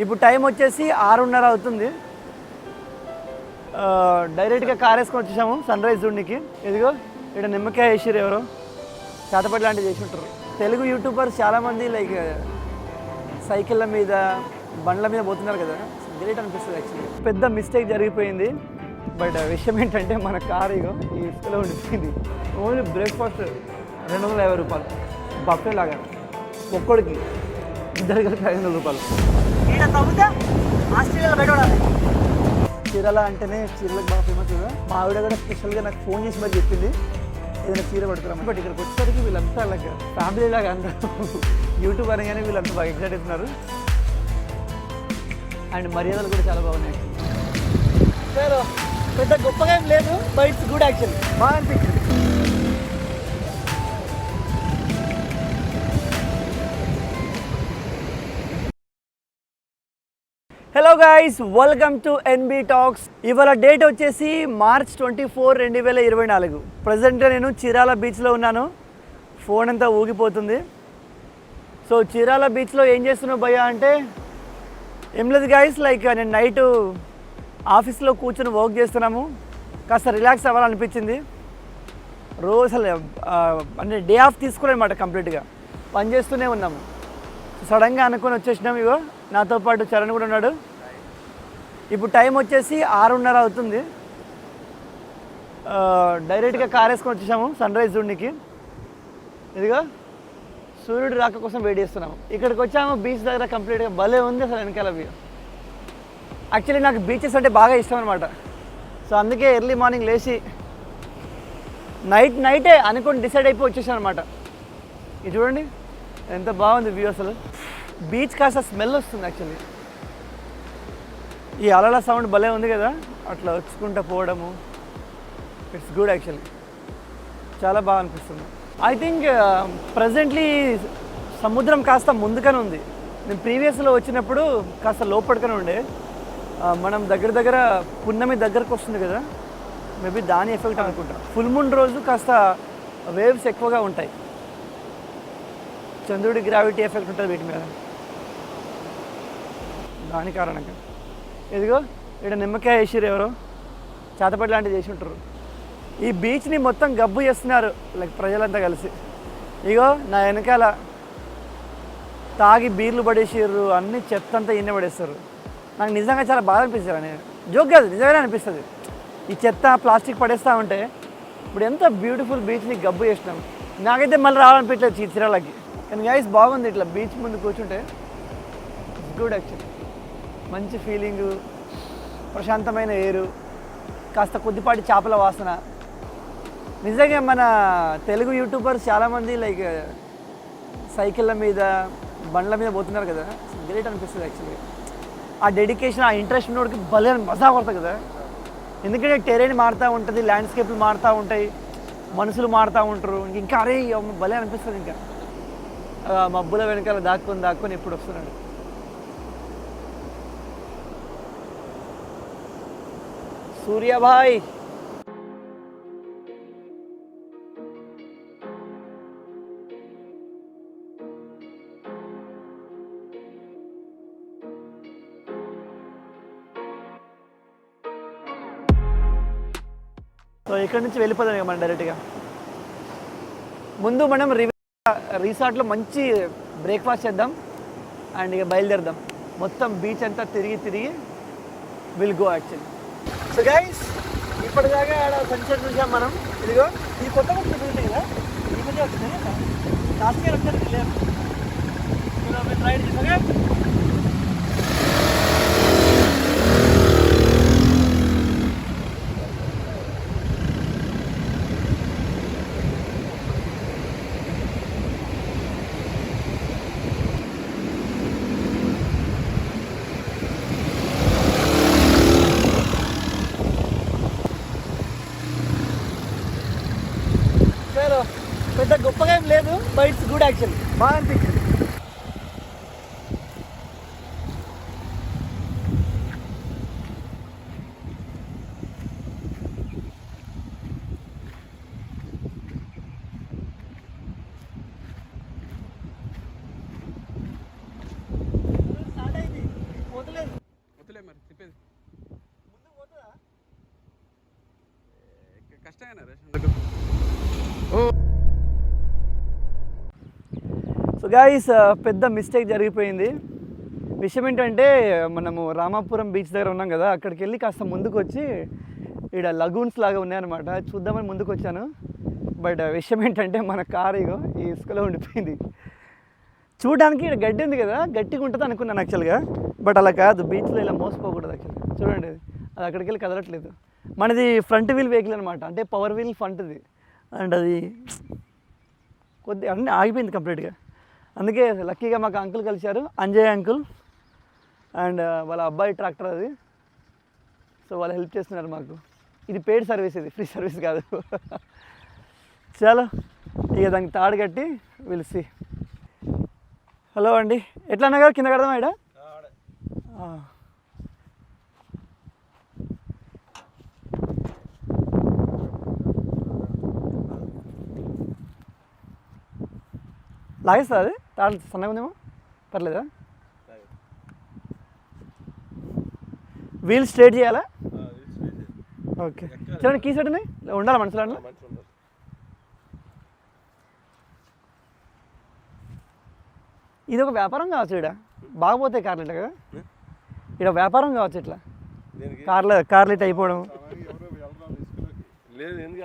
ఇప్పుడు టైం వచ్చేసి ఆరున్నర అవుతుంది. డైరెక్ట్గా కార్ వేసుకొని వచ్చేసాము సన్ రైజ్ చూడనికి. ఇదిగో ఇక్కడ నిమ్మకాయ వేసారు ఎవరో. చేతపడి లాంటివి చేసి ఉంటారు. తెలుగు యూట్యూబర్స్ చాలామంది లైక్ సైకిళ్ళ మీద బండ్ల మీద పోతున్నారు కదా. గ్రేట్ అనిపిస్తుంది యాక్చువల్లీ పెద్ద మిస్టేక్ జరిగిపోయింది. బట్ విషయం ఏంటంటే మన కార్ ఇగో ఈ ఇసుకలో ఉండిపోయింది. ఓన్లీ బ్రేక్ఫాస్ట్ రెండు వందల యాభై రూపాయలు. బఫే లాగా. ఒక్కడికి ఇద్దరు కలిపి ఐదు వందల రూపాయలు. చీరల అంటేనే చీరలకు బాగా ఫేమస్ కదా. మా ఆవిడ కూడా స్పెషల్గా నాకు ఫోన్ చేసి మరి చెప్పింది. ఏదైనా చీర పడుతున్నాం బట్ ఇక్కడికి వచ్చేసరికి వీళ్ళంతా అలాగ ఫ్యామిలీ లాగా అందరూ యూట్యూబ్ అనగానే వీళ్ళంతా బాగా ఎక్సైట్ అవుతున్నారు అండ్ మర్యాదలు కూడా చాలా బాగున్నాయి. సార్ పెద్ద గొప్పగా ఏం లేదు. బట్ ఇట్స్ గుడ్ యాక్చువల్లీ బాగా అనిపించింది. Hello guys welcome to NB talks ఇవాళ డేట్ వచ్చేసి మార్చ్ ట్వంటీ ఫోర్ రెండు వేల ఇరవై నాలుగు. ప్రజెంట్ నేను చీరాల బీచ్లో ఉన్నాను. ఫోన్ అంతా ఊగిపోతుంది. సో చీరాల బీచ్లో ఏం చేస్తున్నావు భయ్య అంటే ఏం లేదు గైస్ లైక్ నేను నైట్ ఆఫీస్లో కూర్చొని వర్క్ చేస్తున్నాము. కాస్త రిలాక్స్ అవ్వాలనిపించింది. రోజు అసలు అంటే డే ఆఫ్ తీసుకోలేమాట అనమాట కంప్లీట్గా పని చేస్తూనే ఉన్నాము. సడన్గా అనుకొని వచ్చేసినాం ఇగో. నాతో పాటు చరణ్ కూడా ఉన్నాడు. ఇప్పుడు టైం వచ్చేసి ఆరున్నర అవుతుంది. డైరెక్ట్గా కార్ వేసుకొని వచ్చేసాము సన్ రైజ్ చూడనికి. ఇదిగో సూర్యుడు రాక కోసం వెయిట్ చేస్తున్నాము. ఇక్కడికి వచ్చాము బీచ్ దగ్గర కంప్లీట్గా భలే ఉంది అసలు వెనకాల వ్యూ యాక్చువల్లీ నాకు బీచెస్ అంటే బాగా ఇష్టం అనమాట సో అందుకే ఎర్లీ మార్నింగ్ లేచి నైట్ నైటే అనుకుని డిసైడ్ అయిపోయి వచ్చేసాను అనమాట ఇది చూడండి ఎంత బాగుంది వ్యూ అసలు. బీచ్ కాస్త స్మెల్ వస్తుంది యాక్చువల్లీ ఈ అలల సౌండ్ భలే ఉంది కదా? అట్లా వచ్చుకుంటూ పోవడము. ఇట్స్ గుడ్ యాక్చువల్లీ చాలా బాగా అనిపిస్తుంది. ఐ థింక్ ప్రజెంట్లీ సముద్రం కాస్త ముందుగానే ఉంది. నేను ప్రీవియస్లో వచ్చినప్పుడు కాస్త లోపడికనే ఉండే. Uh, మనం దగ్గర దగ్గర పున్నమి దగ్గరకు వస్తుంది కదా? మేబీ దాని ఎఫెక్ట్ అనుకుంటా. ఫుల్ మూన్ రోజు కాస్త వేవ్స్ ఎక్కువగా ఉంటాయి. చంద్రుడి గ్రావిటీ ఎఫెక్ట్ ఉంటుంది వీటి మీద. దాని కారణంగా. ఇదిగో ఇక్కడ నిమ్మకాయ వేసిరు ఎవరు. చేతపడి లాంటివి చేసి ఉంటారు ఈ బీచ్ని మొత్తం గబ్బు చేస్తున్నారు లైక్ ప్రజలంతా కలిసి. ఇగో నా వెనకాల తాగి బీర్లు పడేసిర్రు అన్ని చెత్త అంతా ఈయన పడేస్తారు. నాకు నిజంగా చాలా బాధ అనిపిస్తుంది నేను. జోక్ కాదు నిజంగానే అనిపిస్తుంది. ఈ చెత్త ప్లాస్టిక్ పడేస్తూ ఉంటే ఇప్పుడు ఎంత బ్యూటిఫుల్ బీచ్ని గబ్బు చేసినాం. నాకైతే మళ్ళీ రావాలనిపించలేదు చిత్రాలకి కానీ గైస్ బాగుంది ఇట్లా బీచ్ ముందు కూర్చుంటే. గుడ్ యాక్చువల్లీ మంచి ఫీలింగు ప్రశాంతమైన ఏరు కాస్త కొద్దిపాటి చేపల వాసన. నిజంగా మన తెలుగు యూట్యూబర్స్ చాలామంది లైక్ సైకిళ్ళ మీద బండ్ల మీద పోతున్నారు కదా. గ్రేట్ అనిపిస్తుంది యాక్చువల్లీ ఆ డెడికేషన్ ఆ ఇంట్రెస్ట్ ఉన్నోడికి భలే మజా పడుతుంది కదా. ఎందుకంటే టెరైన్ మారుతూ ఉంటుంది ల్యాండ్స్కేప్లు మారుతూ ఉంటాయి మనుషులు మారుతూ ఉంటారు. ఇంకా అరే భలే అనిపిస్తుంది ఇంకా. మబ్బుల వెనకాల దాక్కుని దాక్కుని ఎప్పుడు వస్తున్నాడు. సూర్యాభాయ్. సో ఇక్కడి నుంచి వెళ్ళిపోదాం ఇక మనం డైరెక్ట్గా. ముందు మనం రి రిసార్ట్లో మంచి బ్రేక్ఫాస్ట్ చేద్దాం అండ్ ఇక బయలుదేరదాం. మొత్తం బీచ్ అంతా తిరిగి తిరిగి will go actually so guys ఇప్పటిదాకా ఆడ సన్సెట్ చూసాం మనం. ఇదిగో ఈ కొత్త కొత్త బిల్డింగ్ కదా? ఈ మధ్య వచ్చింది లాస్ట్ ఇయర్ వచ్చారు లేదు రైడ్ చేసాగా సార్ పెద్ద గొప్పగా ఏం లేదు but it's good actually guys uh, పెద్ద మిస్టేక్ జరిగిపోయింది. విషయం ఏంటంటే మనము రామాపురం బీచ్ దగ్గర ఉన్నాం కదా అక్కడికి వెళ్ళి కాస్త ముందుకు వచ్చి ఇక్కడ లగూన్స్ లాగా ఉన్నాయన్నమాట. చూద్దామని ముందుకు వచ్చాను బట్ విషయం ఏంటంటే మన కార్ ఇగో ఈ ఇసుకలో ఉండిపోయింది. చూడడానికి ఇక్కడ గడ్డి ఉంది కదా గట్టిగా ఉంటుంది అనుకున్నాను యాక్చువల్గా బట్ అలా కాదు బీచ్లో ఇలా మోసపోకూడదు యాక్చువల్గా చూడండి అది అది అక్కడికి వెళ్ళి కదలట్లేదు. మనది ఫ్రంట్ వీల్ వెహికల్ అనమాట అంటే పవర్ వీల్ ఫ్రంట్ది అండ్ అది కొద్ది అన్నీ ఆగిపోయింది కంప్లీట్గా అందుకే లక్కీగా మాకు అంకుల్ కలిశారు అంజయ్ అంకుల్ అండ్ వాళ్ళ అబ్బాయి ట్రాక్టర్ అది. సో వాళ్ళు హెల్ప్ చేస్తున్నారు మాకు. ఇది పెయిడ్ సర్వీస్ ఇది ఫ్రీ సర్వీస్ కాదు. చాలా ఇక దానికి తాడు కట్టి పిలిచి హలో అండి. ఎట్లా అన్న గారు కింద కడదామా ఇక్కడ లాగేస్తుంది అది. తాడు సన్నగా ఉందేమో? పర్లేదా? వీల్ స్ట్రైట్ చేయాలా? ఓకే. చూడండి కీ సెట్ ఉండాలా మనసులో అందులో? ఇది ఒక వ్యాపారం కావచ్చు ఇక్కడ బాగపోతాయి కార్లు ఇట్లా కదా? ఇక్కడ వ్యాపారం కావచ్చు ఇట్లా. కార్లు కార్లు ఇట్లా అయిపోవడం. లేదు ఎందుకు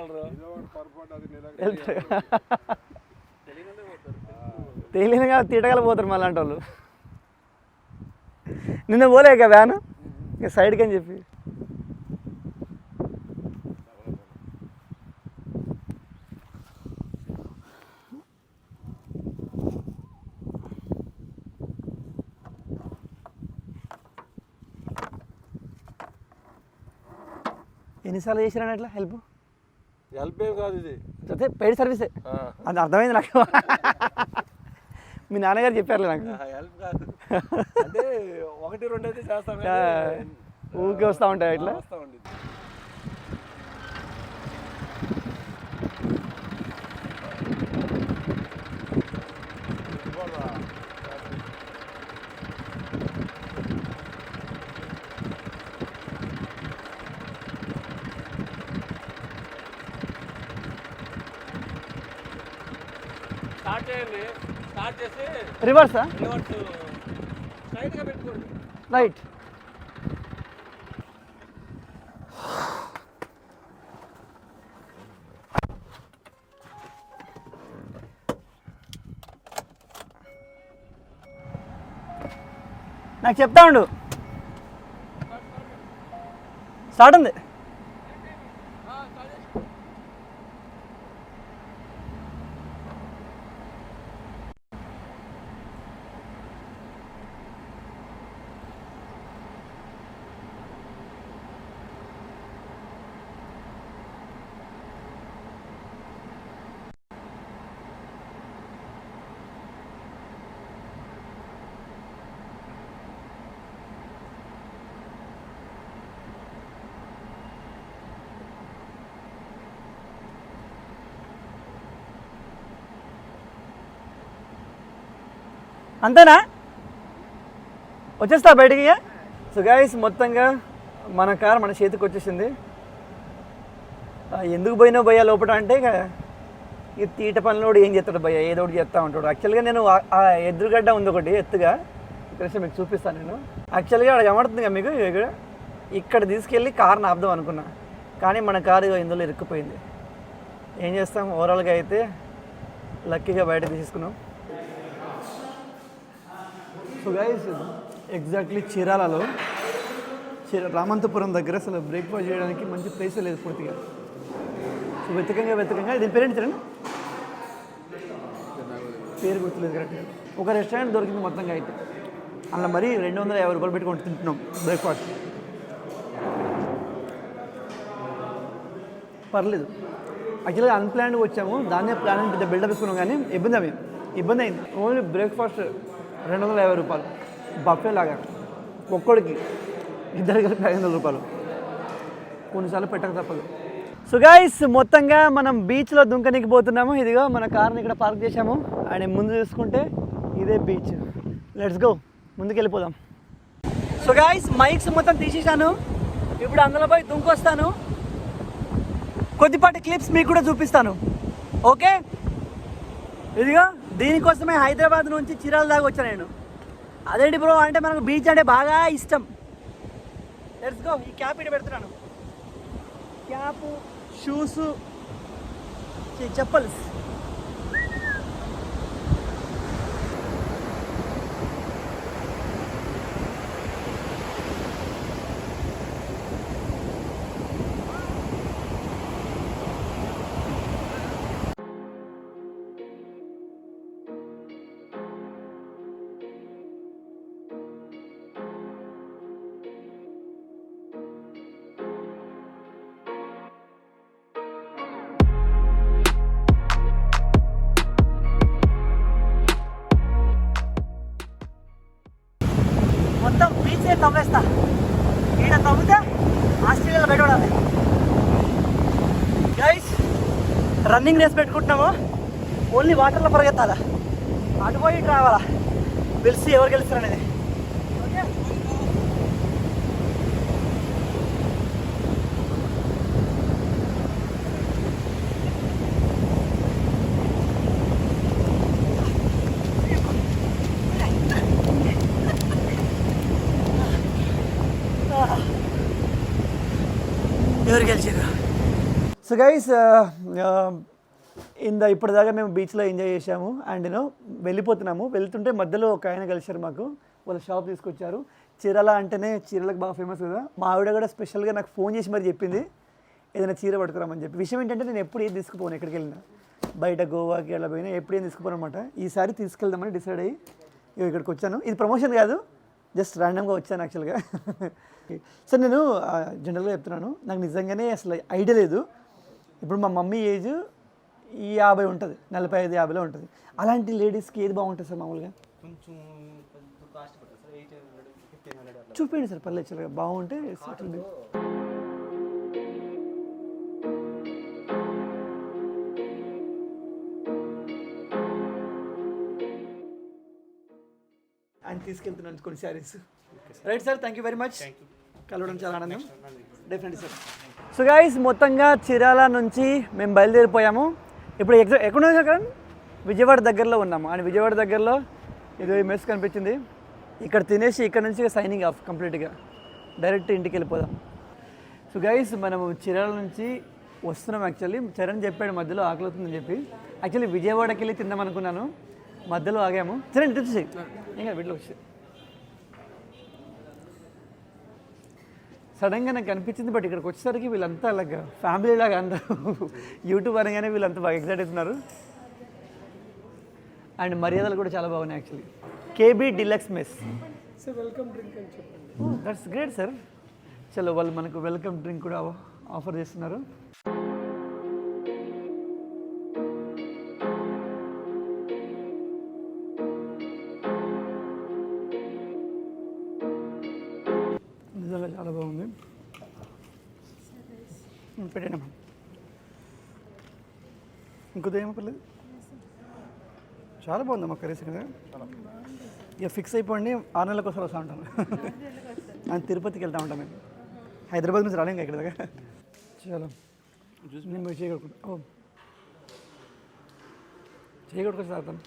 వెళ్తారు తేలినగా తీటగల పోతారు మళ్ళీ అంటే వాళ్ళు నిన్న పోలే ఇక వ్యాన్? ఇక సైడ్కి అని చెప్పి. ఎన్నిసార్లు చేసిరా అట్లా హెల్ప్? హెల్ప్ కాదు ఇది. పెయిడ్ సర్వీసే. అది అర్థమైంది నాకు. మీ నాన్నగారు చెప్పారులే నాకు. హెల్ప్ కాదు. అంటే ఒకటి రెండు అయితే చేస్తాం ఊరికే వస్తూ ఉంటాయి ఇట్లా? వస్తామండి స్టార్ట్ చేయండి స్టార్ట్ చేసి రివర్సా? రైట్. నాకు చెప్తా ఉండు. స్టార్ట్ ఉంది. అంతేనా? వచ్చేస్తా బయటికి ఇక? సో మొత్తంగా మన కార్ మన చేతికి వచ్చేసింది. ఎందుకు పోయినా భయ్యా లోపల అంటే ఇక ఈ తీట పనులోడు ఏం చేస్తాడు భయ్య? ఏదో ఒకటి చేస్తూ ఉంటాడు. యాక్చువల్గా నేను ఆ- ఎదురుగడ్డ ఉంది ఒకటి ఎత్తుగా. ఇక్కడ మీకు చూపిస్తాను నేను. యాక్చువల్గా అక్కడ కనబడుతుంది కదా మీకు? ఇక్కడ ఇక్కడ తీసుకెళ్ళి కార్ని ఆపుదాం అనుకున్నా. కానీ మన కారు ఇందులో ఇరుక్కుపోయింది. ఏం చేస్తాం? ఓవరాల్గా అయితే లక్కీగా బయట తీసుకున్నాం సో గైస్ ఎగ్జాక్ట్లీ చీరాలలో చీర రామంతపురం దగ్గర అసలు బ్రేక్ఫాస్ట్ చేయడానికి మంచి ప్లేస్ లేదు పూర్తిగా. సో వెతకంగా వెతకంగా దీని పేరేంటి తిరండి పేరు గుర్తులేదు కరెక్ట్గా ఒక రెస్టారెంట్ దొరికింది మొత్తంగా అయితే. అలా మరీ రెండు వందల యాభై రూపాయలు పెట్టుకొని తింటున్నాం బ్రేక్ఫాస్ట్ పర్లేదు. యాక్చువల్గా అన్ప్లాన్డ్ వచ్చాము. దాన్నే ప్లాన్ పెద్ద బిల్డప్ వేసుకున్నాం కానీ ఇబ్బంది అవి. ఇబ్బంది అయింది. ఓన్లీ బ్రేక్ఫాస్ట్ రెండు వందల యాభై రూపాయలు. బఫే లాగా. ఒక్కడికి ఇద్దరు కలిపి ఐదు వందల రూపాయలు. కొన్నిసార్లు పెట్టక తప్పదు. సో గైస్ మొత్తంగా మనం బీచ్లో దుంకనికి పోతున్నాము ఇదిగో మన కార్ని ఇక్కడ పార్క్ చేసాము ఆయన ముందు చూసుకుంటే ఇదే బీచ్. లెట్స్ గో ముందుకు వెళ్ళిపోదాం సో గాయస్ మైక్స్ మొత్తం తీసేసాను ఇప్పుడు అందులో పోయి దుంకొస్తాను. కొద్దిపాటి క్లిప్స్ మీకు కూడా చూపిస్తాను. ఓకే ఇదిగో దీనికోసమే హైదరాబాద్ నుంచి చీరాల దాకా వచ్చాను నేను. అదేంటి బ్రో అంటే మనకు బీచ్ అంటే బాగా ఇష్టం. తెలుసుకో ఈ క్యాప్ ఇటు పెడుతున్నాను. Cap shoes chappals running race పెట్టుకుంటున్నాము? Only వాటర్లో పరిగెత్తాలా? అటు పోయి రావాలా? తెలిసి ఎవరు గెలుస్తారు అనేది. ఓకే ఎవరు గెలిచారు? సో గైస్ ఇంద ఇప్పటిదాకా మేము బీచ్లో ఎంజాయ్ చేసాము అండ్ నేను వెళ్ళిపోతున్నాము. వెళ్తుంటే మధ్యలో ఒక ఆయన కలిశారు మాకు. వాళ్ళ షాప్ తీసుకొచ్చారు. చీరల అంటేనే చీరలకు బాగా ఫేమస్ కదా. మా ఆవిడ కూడా స్పెషల్గా నాకు ఫోన్ చేసి మరి చెప్పింది. ఏదైనా చీర పట్టుకురామని చెప్పి. విషయం ఏంటంటే నేను ఎప్పుడు ఏది తీసుకుపోను ఎక్కడికి వెళ్ళినా. బయట గోవాకి అలా పోయినా ఎప్పుడు ఏం తీసుకుపోను అనమాట ఈసారి తీసుకెళ్దామని డిసైడ్ అయ్యి ఇక్కడికి వచ్చాను. ఇది ప్రమోషన్ కాదు. జస్ట్ ర్యాండమ్గా వచ్చాను యాక్చువల్గా సార్ నేను జనరల్గా చెప్తున్నాను. నాకు నిజంగానే అసలు ఐడియా లేదు. ఇప్పుడు మా మమ్మీ ఏజ్ ఈ యాభై ఉంటుంది నలభై ఐదు యాభైలో ఉంటుంది. అలాంటి లేడీస్కి ఏది బాగుంటుంది సార్ మామూలుగా? కొంచెం చూపించండి సార్ పర్లేదు యాక్చువల్గా బాగుంటే be- ఆయన తీసుకెళ్తున్నాను కొన్ని saris. Right sir thank you very much కలవడం చాలా ఆనందం. Definitely sir. సో గైస్ మొత్తంగా చిరాల నుంచి మేము బయలుదేరిపోయాము. ఇప్పుడు ఎగ్జా ఎక్కడ ఉన్నాం విజయవాడ దగ్గరలో ఉన్నాము. అండ్ విజయవాడ దగ్గరలో ఇది మెస్ కనిపించింది. ఇక్కడ తినేసి ఇక్కడ నుంచి సైనింగ్ ఆఫ్ కంప్లీట్గా డైరెక్ట్ ఇంటికి వెళ్ళిపోదాం. సో గైస్ మనము చిరాల నుంచి వస్తున్నాం యాక్చువల్లీ చరణ్ చెప్పాడు మధ్యలో ఆకలితుందని చెప్పి. యాక్చువల్లీ విజయవాడకి వెళ్ళి తిందాం అనుకున్నాను. మధ్యలో ఆగాము. చరణ్ ఇటు వచ్చేసి ఇంకా వీటిలో వచ్చి సడన్గా నాకు అనిపించింది బట్ ఇక్కడికి వచ్చేసరికి వీళ్ళంతా అలాగా ఫ్యామిలీ లాగా అందరూ యూట్యూబ్ అనగానే వీళ్ళంతా బాగా ఎక్సైట్ అవుతున్నారు. అండ్ మర్యాదలు కూడా చాలా బాగున్నాయి actually. KB deluxe mess. Welcome drink అని చెప్పండి. దట్స్ గ్రేట్ సార్ చలో వాళ్ళు మనకు వెల్కమ్ డ్రింక్ కూడా ఆఫర్ చేస్తున్నారు. పెట్టండి అమ్మా ఇంకొద్ది ఏమో పర్లేదు చాలా బాగుందమ్మా కర్రీస్ ఇక్కడ. ఇక ఫిక్స్ అయిపోండి ఆరు నెలలకు ఒకసారి వస్తూ ఉంటాను. నేను తిరుపతికి వెళ్తా ఉంటాం మేము హైదరాబాద్ నుంచి రాలేం ఇక్కడ దగ్గర చాలా. చూసి మేము చేయగలుగుతా ఓ. చేయగలుగుతా తాగుతాను.